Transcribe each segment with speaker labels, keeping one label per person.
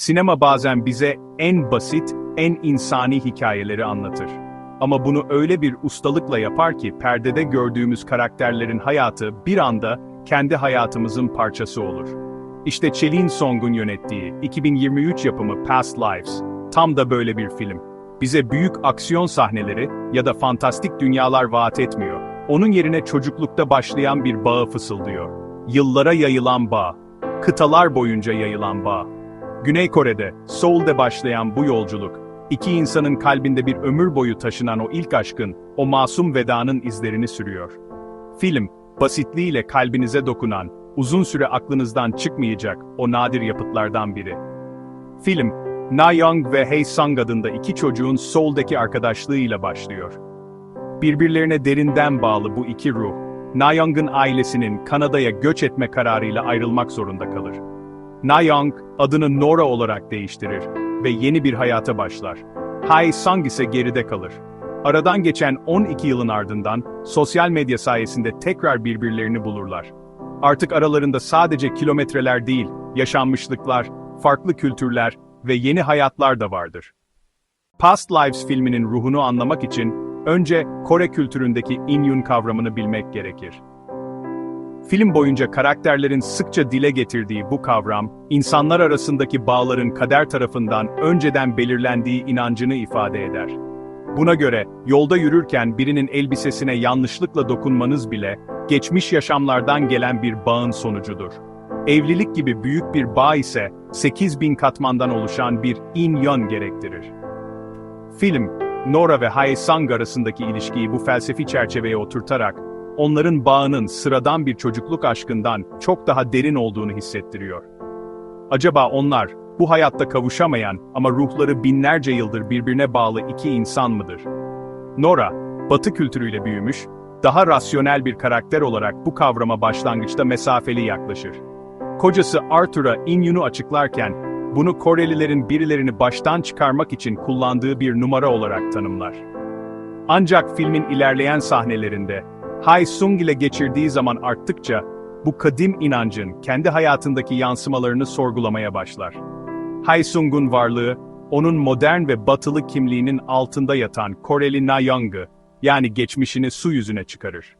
Speaker 1: Sinema bazen bize en basit, en insani hikayeleri anlatır. Ama bunu öyle bir ustalıkla yapar ki perdede gördüğümüz karakterlerin hayatı bir anda kendi hayatımızın parçası olur. İşte Chelin Song'un yönettiği 2023 yapımı Past Lives tam da böyle bir film. Bize büyük aksiyon sahneleri ya da fantastik dünyalar vaat etmiyor. Onun yerine çocuklukta başlayan bir bağı fısıldıyor. Yıllara yayılan bağ, kıtalar boyunca yayılan bağ. Güney Kore'de, Seul'de başlayan bu yolculuk, iki insanın kalbinde bir ömür boyu taşınan o ilk aşkın, o masum vedanın izlerini sürüyor. Film, basitliğiyle kalbinize dokunan, uzun süre aklınızdan çıkmayacak o nadir yapıtlardan biri. Film, Na Young ve Hae Sung adında iki çocuğun Seul'deki arkadaşlığıyla başlıyor. Birbirlerine derinden bağlı bu iki ruh, Na Young'ın ailesinin Kanada'ya göç etme kararıyla ayrılmak zorunda kalır. Na Young, adını Nora olarak değiştirir ve yeni bir hayata başlar. Hae Sung ise geride kalır. Aradan geçen 12 yılın ardından, sosyal medya sayesinde tekrar birbirlerini bulurlar. Artık aralarında sadece kilometreler değil, yaşanmışlıklar, farklı kültürler ve yeni hayatlar da vardır. Past Lives filminin ruhunu anlamak için, önce Kore kültüründeki Inyun kavramını bilmek gerekir. Film boyunca karakterlerin sıkça dile getirdiği bu kavram, insanlar arasındaki bağların kader tarafından önceden belirlendiği inancını ifade eder. Buna göre, yolda yürürken birinin elbisesine yanlışlıkla dokunmanız bile, geçmiş yaşamlardan gelen bir bağın sonucudur. Evlilik gibi büyük bir bağ ise, 8000 katmandan oluşan bir inyon gerektirir. Film, Nora ve Hae Sang arasındaki ilişkiyi bu felsefi çerçeveye oturtarak, onların bağının sıradan bir çocukluk aşkından çok daha derin olduğunu hissettiriyor. Acaba onlar, bu hayatta kavuşamayan ama ruhları binlerce yıldır birbirine bağlı iki insan mıdır? Nora, Batı kültürüyle büyümüş, daha rasyonel bir karakter olarak bu kavrama başlangıçta mesafeli yaklaşır. Kocası Arthur'a Inyun'u açıklarken, bunu Korelilerin birilerini baştan çıkarmak için kullandığı bir numara olarak tanımlar. Ancak filmin ilerleyen sahnelerinde, Hae Sung ile geçirdiği zaman arttıkça, bu kadim inancın kendi hayatındaki yansımalarını sorgulamaya başlar. Hae Sung'un varlığı, onun modern ve batılı kimliğinin altında yatan Koreli Na Young'ı, yani geçmişini su yüzüne çıkarır.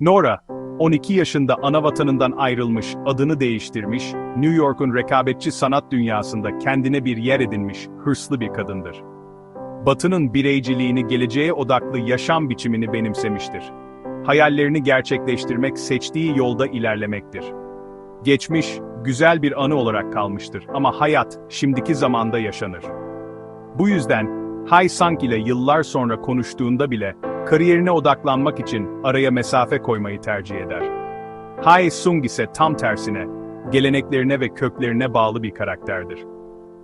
Speaker 1: Nora, 12 yaşında ana vatanından ayrılmış, adını değiştirmiş, New York'un rekabetçi sanat dünyasında kendine bir yer edinmiş, hırslı bir kadındır. Batı'nın bireyciliğini geleceğe odaklı yaşam biçimini benimsemiştir. Hayallerini gerçekleştirmek seçtiği yolda ilerlemektir. Geçmiş, güzel bir anı olarak kalmıştır ama hayat, şimdiki zamanda yaşanır. Bu yüzden, Hai Sang ile yıllar sonra konuştuğunda bile, kariyerine odaklanmak için araya mesafe koymayı tercih eder. Hae Sung ise tam tersine, geleneklerine ve köklerine bağlı bir karakterdir.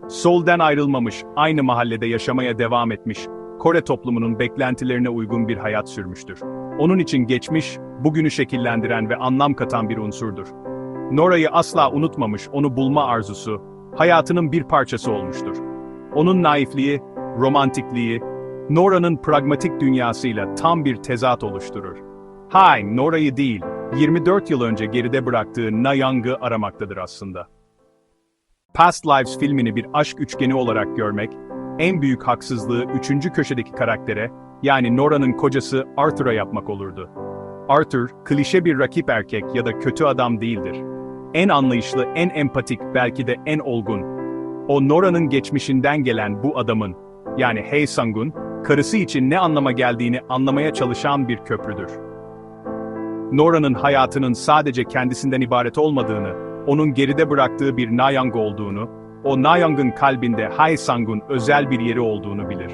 Speaker 1: Seul'den ayrılmamış, aynı mahallede yaşamaya devam etmiş, Kore toplumunun beklentilerine uygun bir hayat sürmüştür. Onun için geçmiş, bugünü şekillendiren ve anlam katan bir unsurdur. Nora'yı asla unutmamış, onu bulma arzusu, hayatının bir parçası olmuştur. Onun naifliği, romantikliği, Nora'nın pragmatik dünyasıyla tam bir tezat oluşturur. Hay, Nora'yı değil, 24 yıl önce geride bıraktığı Na Young'ı aramaktadır aslında. Past Lives filmini bir aşk üçgeni olarak görmek, en büyük haksızlığı üçüncü köşedeki karaktere, yani Nora'nın kocası Arthur'a yapmak olurdu. Arthur, klişe bir rakip erkek ya da kötü adam değildir. En anlayışlı, en empatik, belki de en olgun. O Nora'nın geçmişinden gelen bu adamın, yani Hae Sung'un, karısı için ne anlama geldiğini anlamaya çalışan bir köprüdür. Nora'nın hayatının sadece kendisinden ibaret olmadığını, onun geride bıraktığı bir Nayang olduğunu, o Nayang'ın kalbinde Hae Sung'un özel bir yeri olduğunu bilir.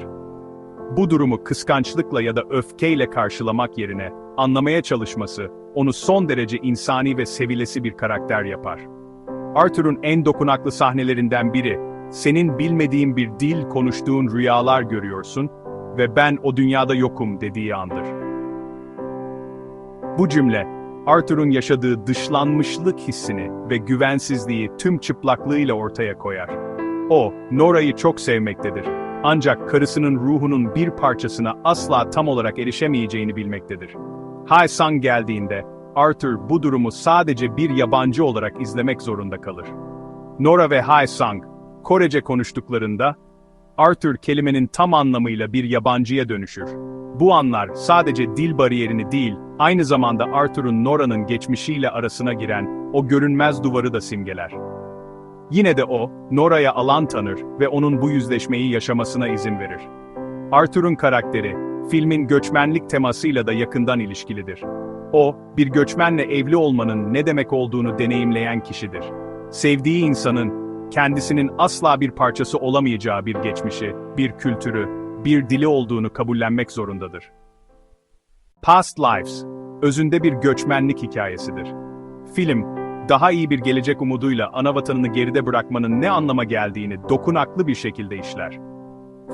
Speaker 1: Bu durumu kıskançlıkla ya da öfkeyle karşılamak yerine, anlamaya çalışması, onu son derece insani ve sevilesi bir karakter yapar. Arthur'un en dokunaklı sahnelerinden biri, senin bilmediğin bir dil konuştuğun rüyalar görüyorsun ve ben o dünyada yokum dediği andır. Bu cümle, Arthur'un yaşadığı dışlanmışlık hissini ve güvensizliği tüm çıplaklığıyla ortaya koyar. O, Nora'yı çok sevmektedir. Ancak karısının ruhunun bir parçasına asla tam olarak erişemeyeceğini bilmektedir. Hae Sang geldiğinde, Arthur bu durumu sadece bir yabancı olarak izlemek zorunda kalır. Nora ve Hae Sang, Korece konuştuklarında, Arthur kelimenin tam anlamıyla bir yabancıya dönüşür. Bu anlar sadece dil bariyerini değil, aynı zamanda Arthur'un Nora'nın geçmişiyle arasına giren o görünmez duvarı da simgeler. Yine de o, Nora'ya alan tanır ve onun bu yüzleşmeyi yaşamasına izin verir. Arthur'un karakteri, filmin göçmenlik temasıyla da yakından ilişkilidir. O, bir göçmenle evli olmanın ne demek olduğunu deneyimleyen kişidir. Sevdiği insanın, kendisinin asla bir parçası olamayacağı bir geçmişi, bir kültürü, bir dili olduğunu kabullenmek zorundadır. Past Lives, özünde bir göçmenlik hikayesidir. Film, daha iyi bir gelecek umuduyla ana vatanını geride bırakmanın ne anlama geldiğini dokunaklı bir şekilde işler.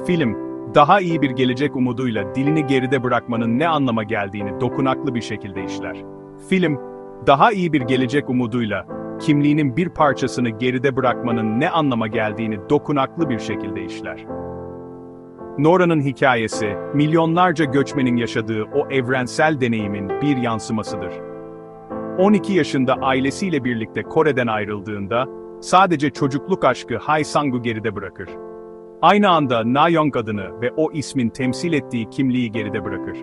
Speaker 1: Film, daha iyi bir gelecek umuduyla dilini geride bırakmanın ne anlama geldiğini dokunaklı bir şekilde işler. Film, daha iyi bir gelecek umuduyla kimliğinin bir parçasını geride bırakmanın ne anlama geldiğini dokunaklı bir şekilde işler. Nora'nın hikayesi, milyonlarca göçmenin yaşadığı o evrensel deneyimin bir yansımasıdır. 12 yaşında ailesiyle birlikte Kore'den ayrıldığında, sadece çocukluk aşkı Hae Sang'u geride bırakır. Aynı anda Na Young adını ve o ismin temsil ettiği kimliği geride bırakır.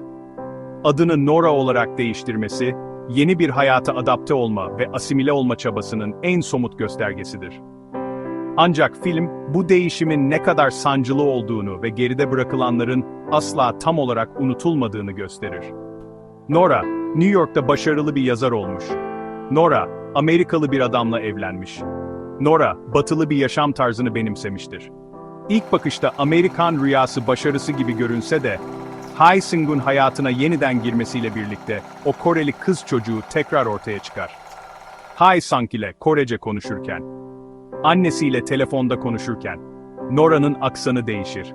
Speaker 1: Adını Nora olarak değiştirmesi, yeni bir hayata adapte olma ve asimile olma çabasının en somut göstergesidir. Ancak film, bu değişimin ne kadar sancılı olduğunu ve geride bırakılanların asla tam olarak unutulmadığını gösterir. Nora, New York'ta başarılı bir yazar olmuş. Nora, Amerikalı bir adamla evlenmiş. Nora, batılı bir yaşam tarzını benimsemiştir. İlk bakışta Amerikan rüyası başarısı gibi görünse de, Hae Sung'un hayatına yeniden girmesiyle birlikte o Koreli kız çocuğu tekrar ortaya çıkar. Hae Sung ile Korece konuşurken, annesiyle telefonda konuşurken, Nora'nın aksanı değişir.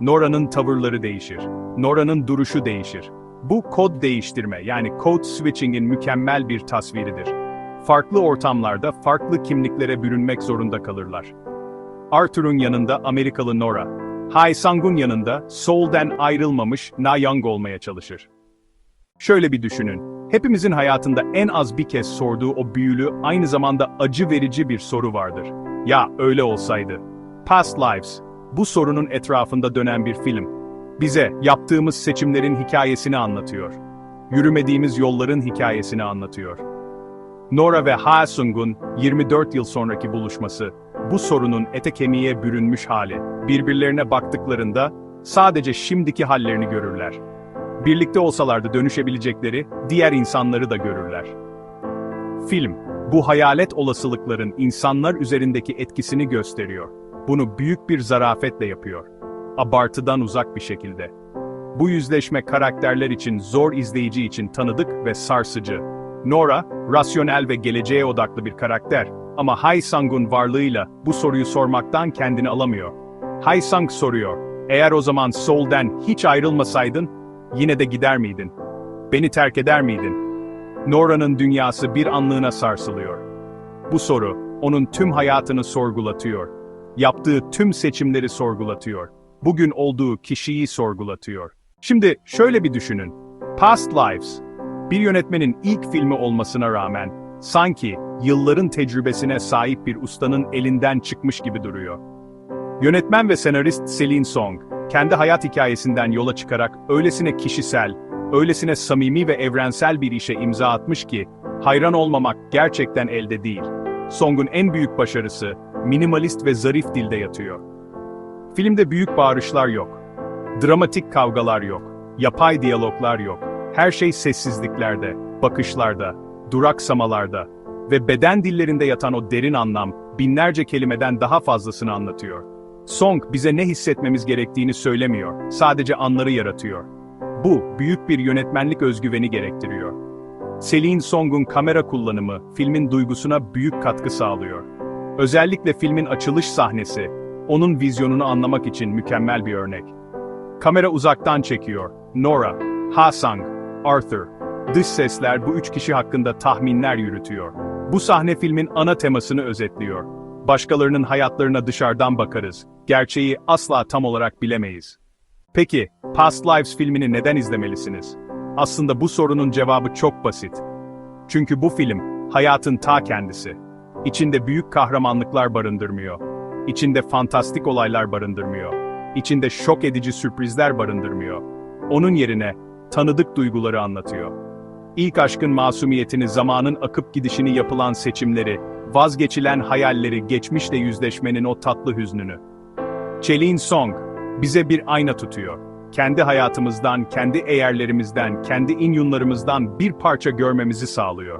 Speaker 1: Nora'nın tavırları değişir. Nora'nın duruşu değişir. Bu kod değiştirme yani code switching'in mükemmel bir tasviridir. Farklı ortamlarda farklı kimliklere bürünmek zorunda kalırlar. Arthur'un yanında Amerikalı Nora, Hae Sang'un yanında Seoul'den ayrılmamış Na Young olmaya çalışır. Şöyle bir düşünün, hepimizin hayatında en az bir kez sorduğu o büyülü, aynı zamanda acı verici bir soru vardır. Ya öyle olsaydı. Past Lives, bu sorunun etrafında dönen bir film. Bize yaptığımız seçimlerin hikayesini anlatıyor. Yürümediğimiz yolların hikayesini anlatıyor. Nora ve Ha Sung'un 24 yıl sonraki buluşması, bu sorunun ete kemiğe bürünmüş hali. Birbirlerine baktıklarında sadece şimdiki hallerini görürler. Birlikte olsalardı dönüşebilecekleri diğer insanları da görürler. Film, bu hayalet olasılıkların insanlar üzerindeki etkisini gösteriyor. Bunu büyük bir zarafetle yapıyor. Abartıdan uzak bir şekilde. Bu yüzleşme karakterler için zor izleyici için tanıdık ve sarsıcı. Nora, rasyonel ve geleceğe odaklı bir karakter ama Hai Sang'un varlığıyla bu soruyu sormaktan kendini alamıyor. Hai Sang soruyor, eğer o zaman Seoul'den hiç ayrılmasaydın, yine de gider miydin? Beni terk eder miydin? Nora'nın dünyası bir anlığına sarsılıyor. Bu soru, onun tüm hayatını sorgulatıyor. Yaptığı tüm seçimleri sorgulatıyor. Bugün olduğu kişiyi sorgulatıyor. Şimdi şöyle bir düşünün. Past Lives, bir yönetmenin ilk filmi olmasına rağmen, sanki yılların tecrübesine sahip bir ustanın elinden çıkmış gibi duruyor. Yönetmen ve senarist Celine Song, kendi hayat hikayesinden yola çıkarak öylesine kişisel, öylesine samimi ve evrensel bir işe imza atmış ki, hayran olmamak gerçekten elde değil. Song'un en büyük başarısı, minimalist ve zarif dilde yatıyor. Filmde büyük bağırışlar yok. Dramatik kavgalar yok. Yapay diyaloglar yok. Her şey sessizliklerde, bakışlarda, duraksamalarda ve beden dillerinde yatan o derin anlam, binlerce kelimeden daha fazlasını anlatıyor. Song bize ne hissetmemiz gerektiğini söylemiyor, sadece anları yaratıyor. Bu, büyük bir yönetmenlik özgüveni gerektiriyor. Celine Song'un kamera kullanımı, filmin duygusuna büyük katkı sağlıyor. Özellikle filmin açılış sahnesi, onun vizyonunu anlamak için mükemmel bir örnek. Kamera uzaktan çekiyor. Nora, Ha Sang, Arthur. Dış sesler bu üç kişi hakkında tahminler yürütüyor. Bu sahne filmin ana temasını özetliyor. Başkalarının hayatlarına dışarıdan bakarız. Gerçeği asla tam olarak bilemeyiz. Peki, Past Lives filmini neden izlemelisiniz? Aslında bu sorunun cevabı çok basit. Çünkü bu film, hayatın ta kendisi. İçinde büyük kahramanlıklar barındırmıyor. İçinde fantastik olaylar barındırmıyor. İçinde şok edici sürprizler barındırmıyor. Onun yerine tanıdık duyguları anlatıyor. İlk aşkın masumiyetini, zamanın akıp gidişini yapılan seçimleri, vazgeçilen hayalleri, geçmişle yüzleşmenin o tatlı hüznünü. Çeliğin Song, bize bir ayna tutuyor. Kendi hayatımızdan, kendi eğerlerimizden, kendi inyunlarımızdan bir parça görmemizi sağlıyor.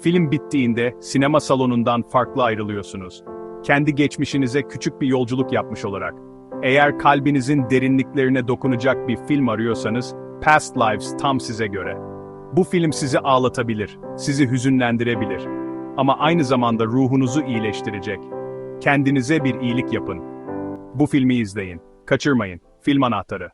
Speaker 1: Film bittiğinde sinema salonundan farklı ayrılıyorsunuz. Kendi geçmişinize küçük bir yolculuk yapmış olarak. Eğer kalbinizin derinliklerine dokunacak bir film arıyorsanız, Past Lives tam size göre. Bu film sizi ağlatabilir, sizi hüzünlendirebilir. Ama aynı zamanda ruhunuzu iyileştirecek. Kendinize bir iyilik yapın. Bu filmi izleyin. Kaçırmayın. Film anahtarı.